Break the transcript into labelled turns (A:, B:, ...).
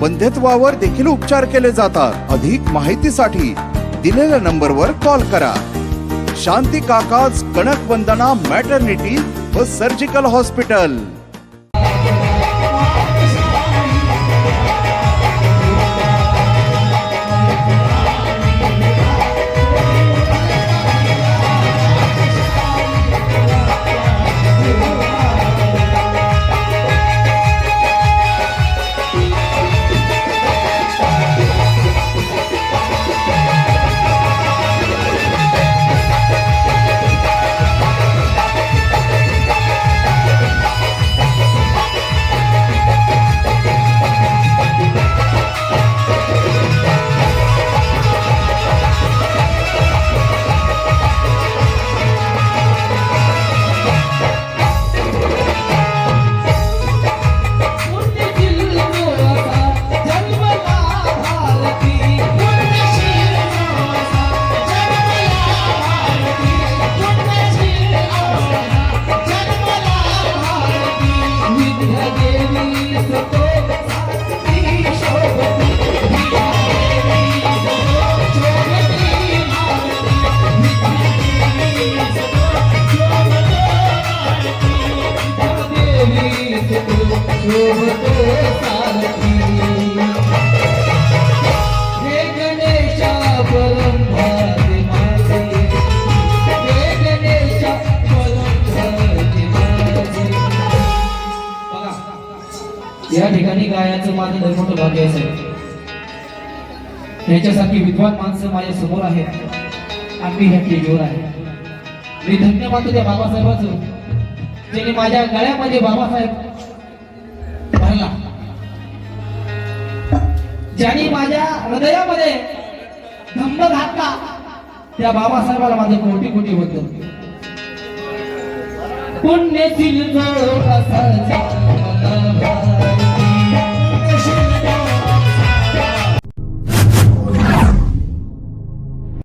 A: बंध्यत्वावर देखील उपचार केले जातात. अधिक माहितीसाठी दिलेल्या नंबरवर कॉल करा. शांती काकाज कणक वंदना मॅटर्निटी व सर्जिकल हॉस्पिटल.
B: या ठिकाणी गायाचं माझं लय मोठं भाग्य असेल. याच्यासारखी विद्वान माणसं माझ्यासमोर आहेत. आम्ही ह्या स्टेजवर आहे. मी धन्य मानतो त्या बाबासाहेबाचं. ज्यांनी माझ्या गळ्यामध्ये बाबासाहेब ज्यांनी माझ्या हृदयामध्ये धम्म घातला त्या बाबासाहेबाला माझं कोटी कोटी होत पुण्य